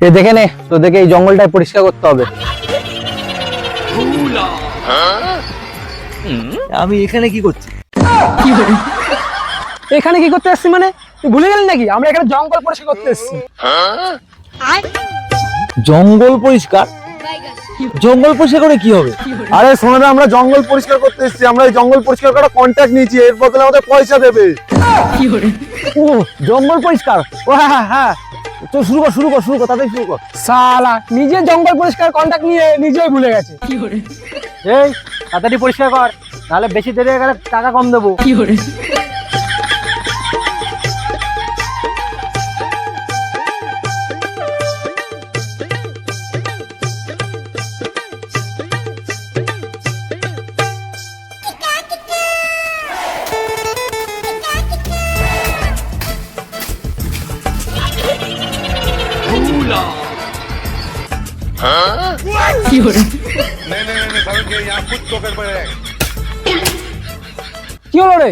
এ দেখে নে তো দেখে এই জঙ্গলটা পরিষ্কার করতে হবে। আমি এখানে কি করছি? এখানে কি করতে এসছি মানে? তুই ভুলে গেলি নাকি? আমরা এখানে জঙ্গল পরিষ্কার করতে এসছি। জঙ্গল পরিষ্কার? জঙ্গল পরিষ্কার করে কি হবে? আরে না আমরা জঙ্গল পরিষ্কার করতে এসেছি। আমরা এই জঙ্গল পরিষ্কার করার কন্ট্যাক্ট নিয়েছি। এর বদলে আমাদের পয়সা দেবে। ও জঙ্গল পরিষ্কার? ও হ্যাঁ হ্যাঁ হ্যাঁ। তো শুরু কর শুরু কর শুরু কর তাড়াতাড়ি শুরু কর। সালা নিজে জঙ্গল পরিষ্কার কন্টাক্ট নিয়ে নিজেই ভুলে গেছে। এই তাড়াতাড়ি পরিষ্কার কর নাহলে বেশি দেরি হয়ে গেলে টাকা কম দেবো। কি করে? কি হলো রে?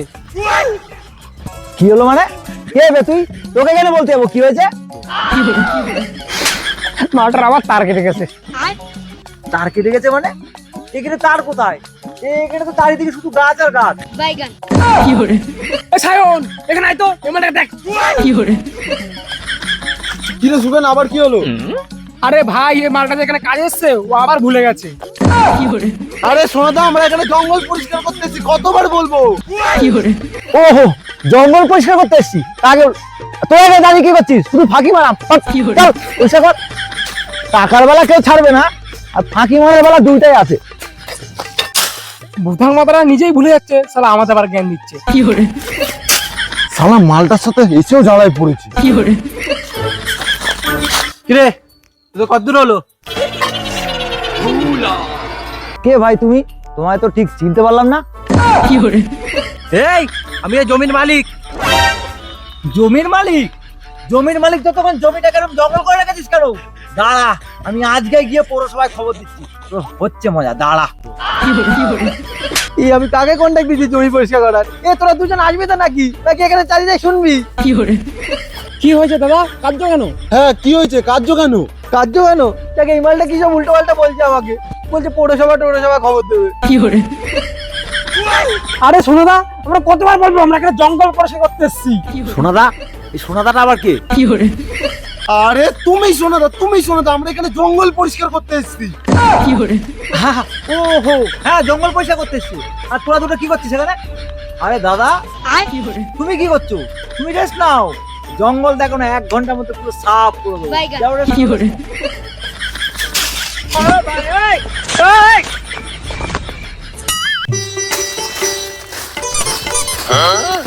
কি হলো মানে? কে বে তুই? তোকে কেন বলতে যাব? কি হয়েছে? মালটার আবার তার কেটে গেছে। তার কেটে গেছে মানে? এখানে তার কোথায়? এখানে তো চারিদিকে শুধু গাছ আর গাছ। বাইগান এ সায়ন এখানে আয় তো এই মালটাকে দেখ। কি রে? সুবেন আবার কি হলো? আরে ভাই এই মালটা যেখানে কাজ এসছে ও আবার ভুলে গেছে। আরে শোনো তো আমরা এখানে জঙ্গল পরিষ্কার করতে এসেছি কতবার বলব? ওহো জঙ্গল পরিষ্কার করতে এসছি। আগে তোর আগে দাঁড়িয়ে কি করছিস? শুধু ফাঁকি মারাম চল পরিষ্কার কর। টাকার বেলা কেউ ছাড়বে না আর ফাঁকি মারার বেলা দুইটাই আছে। বুধাং মাতারা নিজেই ভুলে যাচ্ছে সালা আমাদের আবার জ্ঞান দিচ্ছে। কি করে? সালা মালটার সাথে এসেও জ্বালায় পড়েছি। কি করে? কিরে তো কতদূর হলো? কে ভাই তুমি? তোমায় তো ঠিক চিনতে পারলাম না। এই আমি এই জমির মালিক। জমির মালিক? জমির মালিক তো তখন জমিটা কেন জঙ্গল করে রেখেছিস কেন? দাঁড়া আমি আজকে গিয়ে পৌরসভায় খবর দিচ্ছি। তোর হচ্ছে মজা দাঁড়া। এই আমি কাকে কন্ট্যাক্ট দিচ্ছি জমি পরিষ্কার করার? এ তোরা দুজন আসবি তো নাকি? নাকি এখানে চারিদিকে শুনবি? কি হয়েছে দাদা? কার্য কেন? হ্যাঁ কি হয়েছে? কার্য কেন? কার্য কেন? দেখ এই মালটা কি সব উল্টো পাল্টা বলছে আমাকে? বলছে পৌরসভা টৌরসভা খবর দেবে। আরে শোনো দা আমরা কতবার বলব আমরা এখানে জঙ্গল পরিষ্কার করতে এসছি। সোনাদা এই সোনাদাটা আবার কে? আরে তুমি শোনো না তুমি শোনো না আমরা এখানে জঙ্গল পরিষ্কার করতে এসেছি। ও হো হ্যাঁ জঙ্গল পয়সা করতে এসছি। আর তোরা দুটো কি করছিস এখানে? আরে দাদা তুমি কি করছ? তুমি রেস্ট নাও। জঙ্গল দেখো না এক ঘণ্টার মধ্যে পুরো সাফ নাও।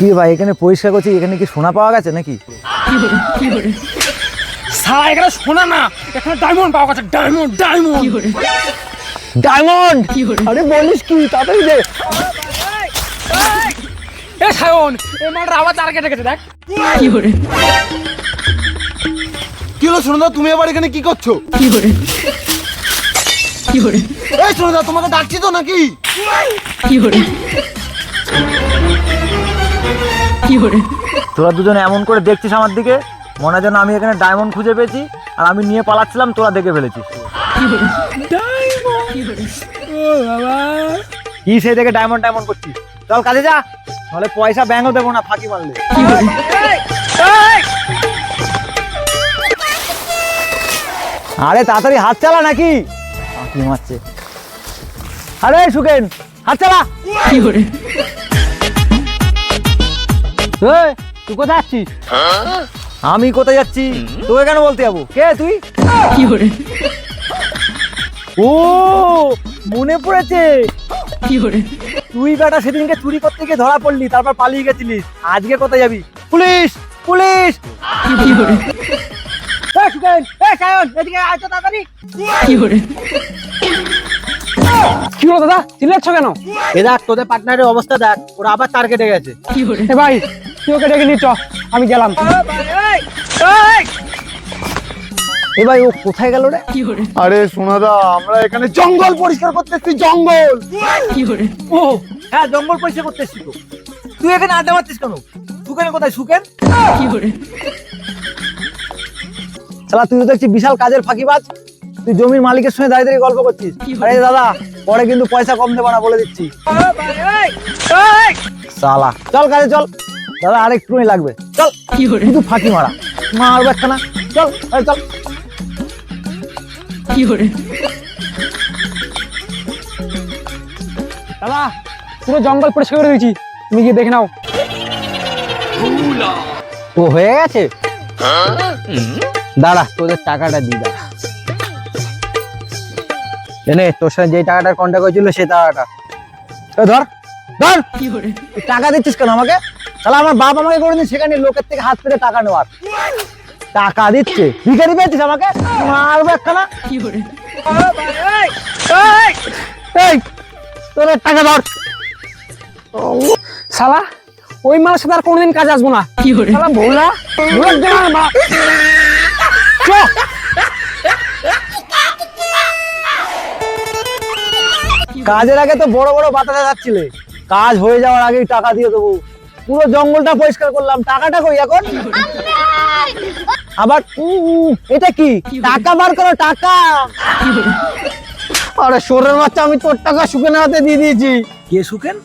কি ভাই এখানে পরিষ্কার করছি এখানে কি সোনা পাওয়া গেছে নাকি? সারা এখানে শোনা না এখানে ডায়মন্ড পাওয়া গেছে ডায়মন্ড ডায়মন্ড ডায়মন্ড আরে বলিস কি তাড়াতাড়ি দে। এ সায়ন এই মালটা আবার তার কেটে গেছে দেখ। কি হলো শোনো তুমি আবার এখানে কি করছ? এই শোনো তোমাকে ডাকছি তো নাকি? তোরা দুজন এমন করে দেখছিস আমার দিকে? মনে হয় যেন আমি এখানে ডায়মন্ড খুঁজে পেয়েছি আর আমি নিয়ে পালাচ্ছিলাম তোরা দেখে ফেলেছিস। কি সেই দেখে ডায়মন্ড ডায়মন্ড করছিস? চল কাজে যা। নাহলে পয়সা ব্যাংকও দেবো না, ফাঁকি মারলে। আরে, তাড়াতাড়ি হাত চালা নাকি? ফাঁকি মারছে। আরে সুকেন হাত চালা। তুই কোথায় যাচ্ছিস? আমি কোথায় যাচ্ছি? তোকে কেন বলতে যাব? কে, তুই? কি করে ও, মনে পড়েছে। তুই বেটা সেদিনকে চুরি করতে গিয়ে ধরা পড়লি তারপর পালিয়ে গেছিলিস। আজকে কোথায় যাবি? পুলিশ! পুলিশ। কি হলো? দাদা? চিল্লাচ্ছ কেন? এ দেখ তোদের পার্টনারের অবস্থা দেখ ওরা আবার তার কেটে গেছে ভাই তুই ওকে ডেকে নিয়ে চ আমি গেলাম। এ ভাই ও কোথায় গেল রে? আরে সোনাদা আমরা এখানে জঙ্গল পরিষ্কার করতে এসেছি জঙ্গল ও হ্যাঁ জঙ্গল পরিষ্কার করতে এসছি তো। তুই এখানে আড্ডা মারছিস কেন? সুকেন কোথায় সুকেন শালা তুই তো দেখছি বিশাল কাজের ফাঁকিবাজ। তুই জমির মালিকের সঙ্গে দাঁড়িয়ে দাঁড়িয়ে গল্প করছিস। আরে দাদা পরে কিন্তু পয়সা কম দেবো না বলে দিচ্ছি। শালা চল কাজে চল। দাদা আর একটুই লাগবে। চল। শুধু ফাঁকি মারা। মারবে একখানা। চল চল। দাদা পুরো জঙ্গল পরিষ্কার করে দিয়েছি। তুমি গিয়ে দেখে নাও। তো হয়ে গেছে? দাঁড়া তোদের টাকাটা দি দাঁড়া এনে তোর সাথে যে টাকাটার কন্ট্যাক্ট হয়েছিল সেই টাকাটা। এ ধর ধর! টাকা দিচ্ছিস কেন আমাকে? তাহলে আমার বাপ আমাকে করে দিন সেখানে লোকের থেকে হাত পেতে টাকা নেওয়ার। টাকা দিচ্ছে। ভিখারি পেয়েছিস আমাকে? মারবো একখানা। এই, এই, তোদের টাকা ধর। শালা ওই মালের সাথে আর কোনোদিন কাজ আসব না। শালা ভোলা ভোলার জন্য মা চ। কাজের আগে তো বড় বড় বাতাসে যাচ্ছিলে কাজ হয়ে যাওয়ার আগেই টাকা দিয়ে দেবো। পুরো জঙ্গলটা পরিষ্কার করলাম। টাকাটা কই এখন? আবার এটা কি? টাকা বার করো টাকা। আরে সোরের বাচ্চা আমি তোর টাকা শুকেন হাতে দিয়ে দিয়েছি। কে শুকেন?